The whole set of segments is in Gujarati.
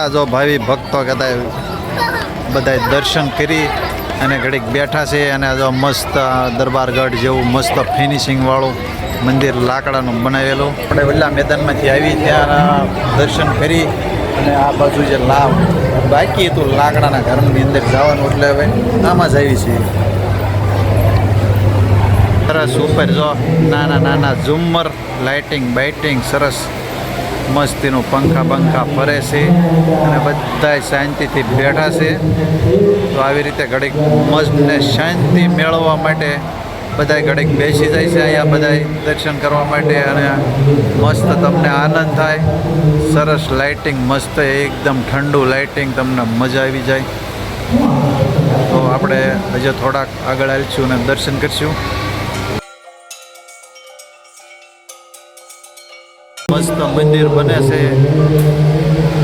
આ જો ભાવિ ભક્તો કહેતા બધા દર્શન કરી અને ઘડીક બેઠા છે અને જો મસ્ત દરબારગઢ જેવું મસ્ત ફિનિશિંગ વાળું મંદિર લાકડાનું બનાવેલું. આપણે વલ્લા મેદાનમાંથી આવી ત્યાં દર્શન કરી અને આ બાજુ જે લાવ, બાકી હતું લાકડાના ઘરની અંદર જવાનું એટલે હવે આમાં જ આવી છીએ. સરસ ઉપર જો નાના નાના ઝુમ્મર લાઇટિંગ બાઇટિંગ સરસ. મસ્તીનું પંખા પંખા ફરે છે અને બધા શાંતિથી બેઠા છે. તો આવી રીતે ઘડીક મસ્તને શાંતિ મેળવવા માટે બધા ઘડીક બેસી જાય છે અહીંયા બધા દર્શન કરવા માટે અને મસ્ત તમને આનંદ થાય. સરસ લાઇટિંગ મસ્ત એકદમ ઠંડુ લાઇટિંગ તમને મજા આવી જાય. તો આપણે હજુ થોડાક આગળ આવીશું અને દર્શન કરીશું. મસ્ત મંદિર બને છે.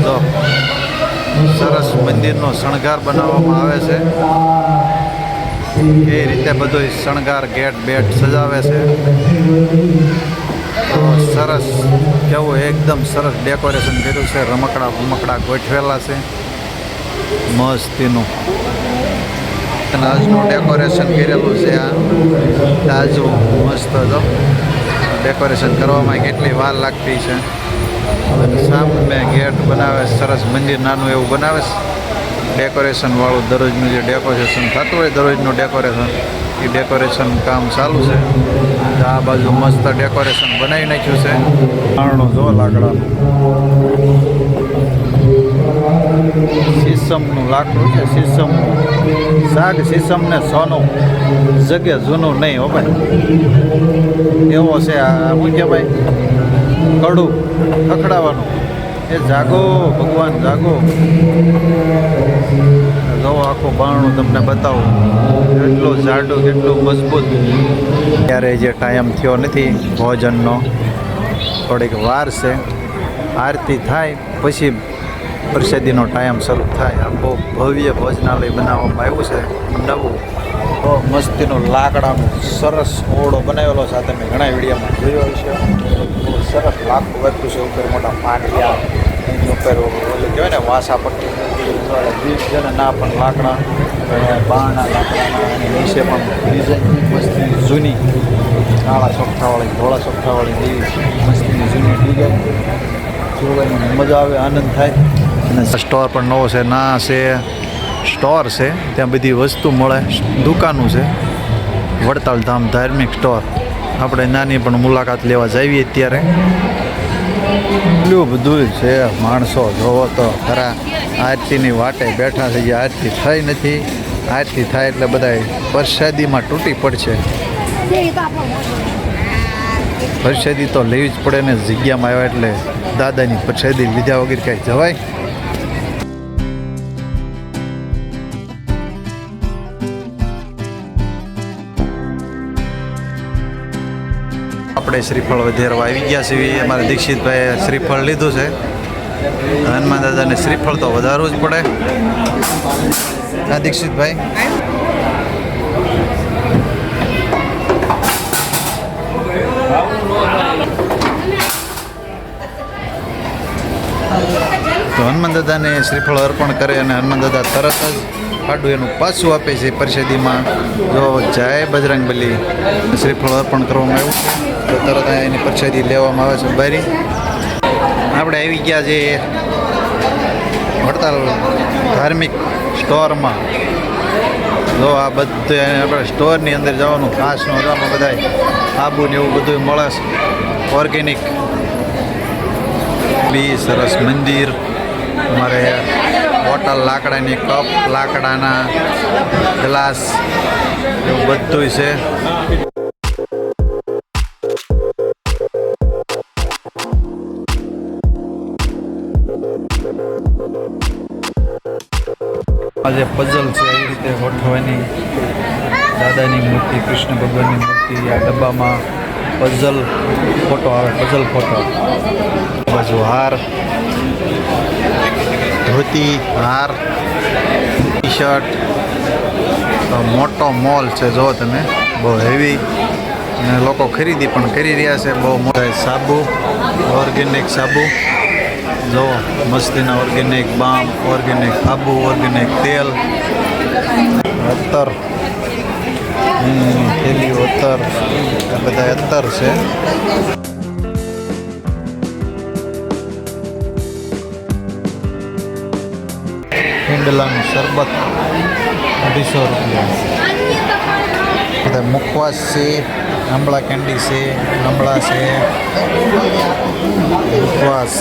તો સરસ મંદિરનો શણગાર બનાવવામાં આવે છે. એ રીતે બધો શણગાર ગેટ બેટ સજાવે છે. તો સરસ કેવું એકદમ સરસ ડેકોરેશન કર્યું છે. રમકડા રમકડા ગોઠવેલા છે. મસ્તીનું. અને આજનું ડેકોરેશન કરેલું છે આ. તાજું, મસ્ત, જો. ડેકોરેશન કરવામાં કેટલી વાર લાગતી છે? અને સામે ગેટ બનાવે, સરસ મંદિર નાનું એવું બનાવે. ડેકોરેશન વાળું દરરોજનું જે ડેકોરેશન થતું હોય, દરરોજનું ડેકોરેશન, એ ડેકોરેશન કામ ચાલુ છે. આ બાજુ મસ્ત ડેકોરેશન બનાવી નાખ્યું છે. પારણું જો લાકડાનું સીસમનું લાકડું છે સીસમ શાક સીસમ ને સોનું. જગે જૂનું નહીં હો ભાઈ. એવો છે આ શું કહેવાય કડું, ખખડાવાનું. એ જાગો, ભગવાન જાગો. જો આખું બારણું તમને બતાવું. કેટલું જાડું કેટલું મજબૂત. ત્યારે જે ટાઈમ થયો નથી ભોજનનો. થોડીક વાર છે. આરતી થાય, પછી પ્રસાદીનો ટાઈમ શરૂ થાય. આ બહુ ભવ્ય ભોજનાલય બનાવવામાં આવ્યું છે. નવું બહુ મસ્તીનું લાકડાનો સરસ ઓળો બનાવેલો છે. તમે ઘણા વિડીયોમાં જોયો હશે. બહુ સરસ લાકડું વધતું છે. ઉપર મોટા પાટિયા ઉપર ઓલું કહેવાય ને વાસા પટ્ટી બીજ છે. ને ના પણ લાકડા બાણા લાકડાના, અને નીચે પણ ડિઝાઇન મસ્તી જૂની. કાળા ચોખ્ખાવાળી ધોળા ચોખ્ખાવાળી એવી મસ્તીની જૂની ડિઝાઇન જોવાની મજા આવે, આનંદ થાય. સ્ટોર પણ નવો છે, ના છે, સ્ટોર છે. ત્યાં બધી વસ્તુ મળે. દુકાનું છે. વડતાલ ધામ ધાર્મિક સ્ટોર. આપણે નાની પણ મુલાકાત લેવા જઈએ અત્યારે. એટલું બધું છે. માણસો જોવો તો ખરા. આરતીની વાટે બેઠા છે. જે આરતી થઈ નથી. આરતી થાય એટલે બધા પ્રસાદીમાં તૂટી પડશે. પ્રસાદી તો લેવી જ પડે ને. જગ્યામાં આવ્યા એટલે દાદાની પ્રસાદી લીધા વગર કાંઈ જવાય? આપણે શ્રીફળ વધેરવા આવી ગયા છીએ. અમારે દીક્ષિતભાઈએ શ્રીફળ લીધું છે. હનુમાન દાદાને શ્રીફળ તો વધારવું જ પડે. હા, દીક્ષિતભાઈ. તો હનુમાન દાદાને શ્રીફળ અર્પણ કરે અને હનુમાન દાદા તરત જ ખાડું એનું પાછું આપે છે. પરિષદીમાં. જો જય બજરંગબલી. શ્રીફળ અર્પણ કરવામાં આવ્યું તો તરત એની પ્રસાદી લેવામાં આવે છે બારી. આપણે આવી ગયા છે વડતાલ ધાર્મિક સ્ટોરમાં. જો આ બધું આપણે સ્ટોરની અંદર જવાનું ખાસ આમાં બધા આબુ ને એવું બધું મળે છે. ઓર્ગેનિક બી સરસ મંદિર. અમારે બોટલ લાકડાની કપ, લાકડાના ગ્લાસ, એવું બધું છે. આ જે પઝલ છે, એ રીતે ગોઠવવાની. દાદાની મૂર્તિ, કૃષ્ણ ભગવાનની મૂર્તિ, આ ડબ્બામાં પઝલ ફોટો આવે પઝલ ફોટો બાજુ હાર ધોતી, હાર ટી શર્ટ મોટો મોલ છે જો તમે, બહુ હેવી અને લોકો ખરીદી પણ કરી રહ્યા છે, બહુ મોટા સાબુ ઓર્ગેનિક સાબુ. જો મસ્તીના ઓર્ગેનિક બામ ઓર્ગેનિક આબુ ઓર્ગેનિક તેલ અત્તર હમ, થેલીઓ અત્તર આ બધા અત્તર છે પિંડલાનું શરબત અઢીસો રૂપિયા બધા મુખવાસ છે આંબળા કેન્ડી છે આંબળા છે મુખવાસ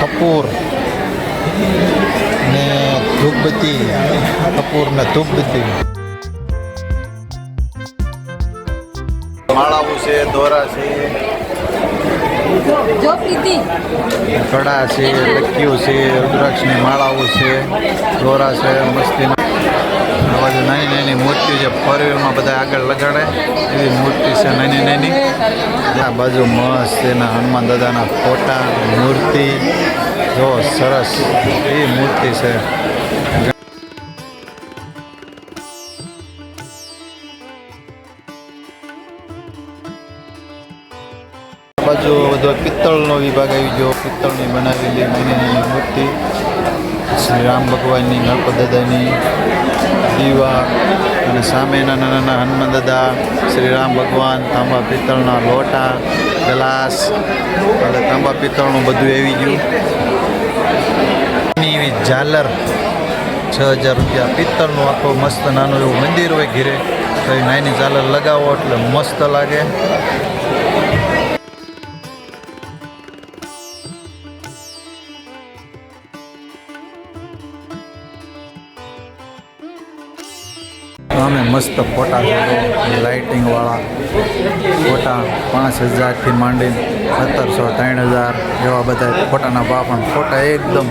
કપૂર ને ધૂપબત્તી કપૂર ને ધૂપબત્તી માળાઓ છે દોરા છે. કડા છે લક્કીઓ છે રુદ્રાક્ષની માળાઓ છે દોરા છે મસ્તીના આ બાજુ નાની નાની મૂર્તિઓ છે ફોર વ્હીલમાં બધા આગળ લગાડે. એવી મૂર્તિ છે નાની નાની. આ બાજુ મસ્ત એના હનુમાન દાદાના ફોટા, મૂર્તિ. જો, સરસ. એ મૂર્તિ છે. બાજુ બધો પિત્તળનો વિભાગ આવી ગયો. પિત્તળની બનાવેલી મૂર્તિ. શ્રી રામ ભગવાનની, ગણપત દાદાની. દીવા અને સામે નાના નાના હનુમાન દાદા, શ્રીરામ ભગવાન, તાંબા પિત્તળના લોટા, ગ્લાસ અને તાંબા પિત્તળનું બધું આવી ગયું. એવી ઝાલર છ હજાર રૂપિયા પિત્તળનું આખું મસ્ત નાનું એવું મંદિર હોય ઘીરે. તો એ નાની ઝાલર લગાવો એટલે મસ્ત લાગે. મસ્ત ફોટા લાઇટિંગ વાળા ફોટા પાંચ હજારથી માંડીને સત્તરસો ત્રણ હજાર એવા બધા ફોટાના ભાવ પણ ફોટા એકદમ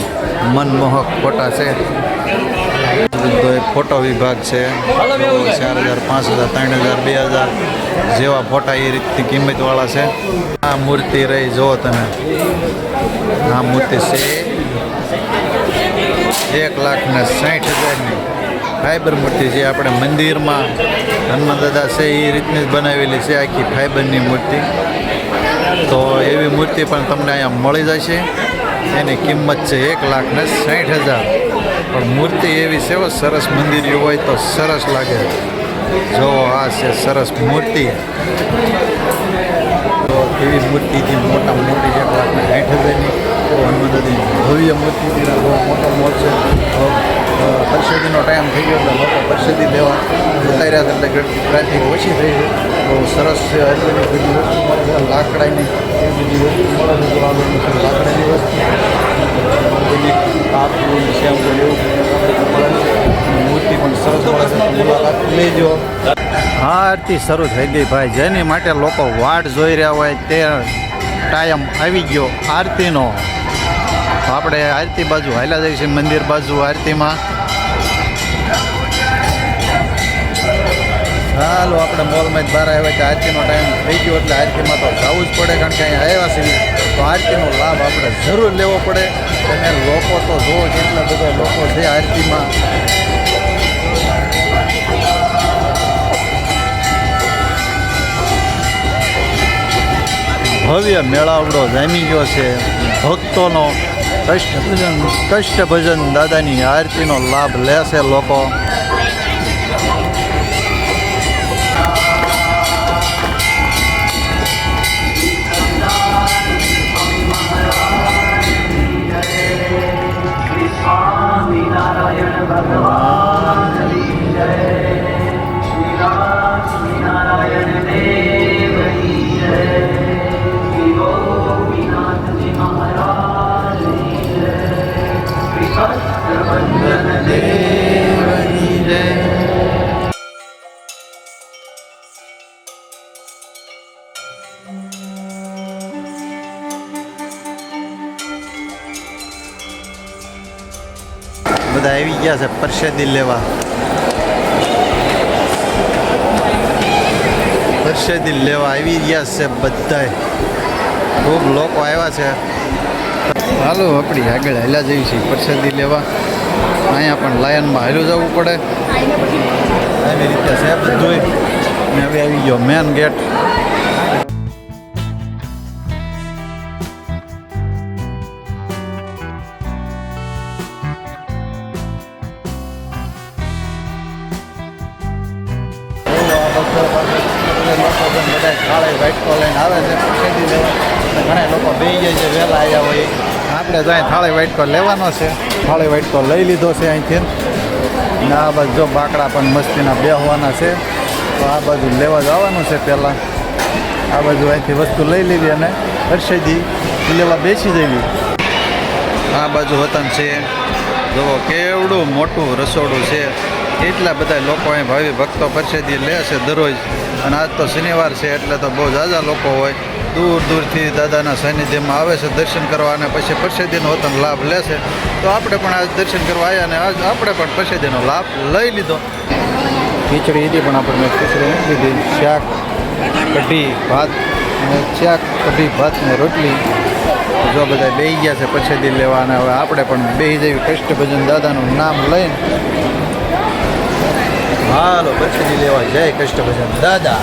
મનમોહક ફોટા છે. બધો એક ફોટો વિભાગ છે. ચાર હજાર, પાંચ હજાર, ત્રણ હજાર, બે હજાર જેવા ફોટા એ રીતની કિંમતવાળા છે. આ મૂર્તિ રહી જુઓ તમે. આ મૂર્તિ છે. એક લાખ ને સાઠ હજારની. ફાઈબર મૂર્તિ છે, આપણે મંદિરમાં હનુમાન દાદા છે, એ રીતની જ બનાવેલી છે આખી ફાઈબરની મૂર્તિ. તો એવી મૂર્તિ પણ તમને અહીંયા મળી જશે. એની કિંમત છે એક લાખ ને સાઠ હજાર. પણ મૂર્તિ એવી છે સરસ મંદિર હોય તો સરસ લાગે. જો આ છે સરસ મૂર્તિ. તો એવી મૂર્તિથી મોટા મોટી એક લાખ ને સાઠ હજારની હનુમાન દાદાની ભવ્ય મૂર્તિ મોટો મોટ છે. તો, ટાઈમ થઈ ગયો એટલે લોકો પરસેદી લેવા જતા રહ્યા એટલે ટ્રાફિક ઓછી થઈ ગઈ. બહુ સરસ છે બધી વસ્તુ મળે છે લાકડાની એ વસ્તુ મળે છે તો આ લાકડાની વસ્તુ. બધી કાપવું શેમ્પુ એવું મૂર્તિ પણ સરસ મળે છે. મુલાકાત લેજો હા આરતી શરૂ થઈ ગઈ ભાઈ. જેની માટે લોકો વાટ જોઈ રહ્યા હોય તે ટાઈમ આવી ગયો આરતીનો. આપણે આરતી બાજુ હાલ્યા જઈએ છીએ મંદિર બાજુ આરતીમાં. ચાલો આપણે મોલમાં જ બહાર આવ્યા કે આરતીનો ટાઈમ થઈ ગયો એટલે આરતીમાં તો જવું જ પડે કારણ કે અહીંયા આવ્યા છીએ. તો આરતીનો લાભ આપણે જરૂર લેવો પડે. અને લોકો તો જુઓ કેટલા બધા લોકો છે આરતીમાં. ભવ્ય મેળાવડો જામી ગયો છે ભક્તોનો. કષ્ટ ભજન કષ્ટ ભજન દાદાની આરતીનો લાભ લેશે લોકો. બધા આવી ગયા છે પરસેદી લેવા પરસેદી લેવા આવી ગયા છે બધાય ખૂબ લોકો આવ્યા છે હાલો આપણી આગળ હાલ્યા જઈએ છીએ પરસેદી લેવા અહીંયા પણ લાયનમાં હાલ્યું જવું પડે આવી રીતે છે બધું ને હવે આવી ગયો મેન ગેટ લોકો પણ બધા થાળે વાઇટકો લઈને આવે છે ખેતી લેવા અને ઘણા લોકો બેસી જાય છે વહેલા આવ્યા હોય આપણે તો અહીં થાળી વાઇટકો લેવાનો છે થાળી વાઇટકો લઈ લીધો છે અહીંથી ને આ બાજુ જો બાકડા પણ મસ્તીના બેહવાના છે તો આ બાજુ લેવા જવાનું છે પહેલાં આ બાજુ અહીંથી વસ્તુ લઈ લીધી અને હર્ષેજી લેવા બેસી જવી આ બાજુ વતન છે. જુઓ કેવડું મોટું રસોડું છે. એટલા બધા લોકો અહીં ભાવિ ભક્તો પ્રસાદી લે છે દરરોજ. અને આજ તો શનિવાર છે એટલે તો બહુ ઝાઝા લોકો હોય. દૂર દૂરથી દાદાના સાનિધ્યમાં આવે છે દર્શન કરવા અને પછી પરસેદીનો વતન લાભ લે છે. તો આપણે પણ આજ દર્શન કરવા આવ્યા અને આજ આપણે પણ પરસેદીનો લાભ લઈ લીધો. ખીચડી હતી પણ આપણે ખીચડી લીધી શાક, કઢી, ભાત અને શાક, કઢી, ભાત ને રોટલી. જો બધા બેહી ગયા છે પછી લેવા અને હવે આપણે પણ બેહી જઈએ કષ્ટભજન દાદાનું નામ લઈને. હાલો પ્રસાદી લેવા જય કષ્ટભજન દાદા.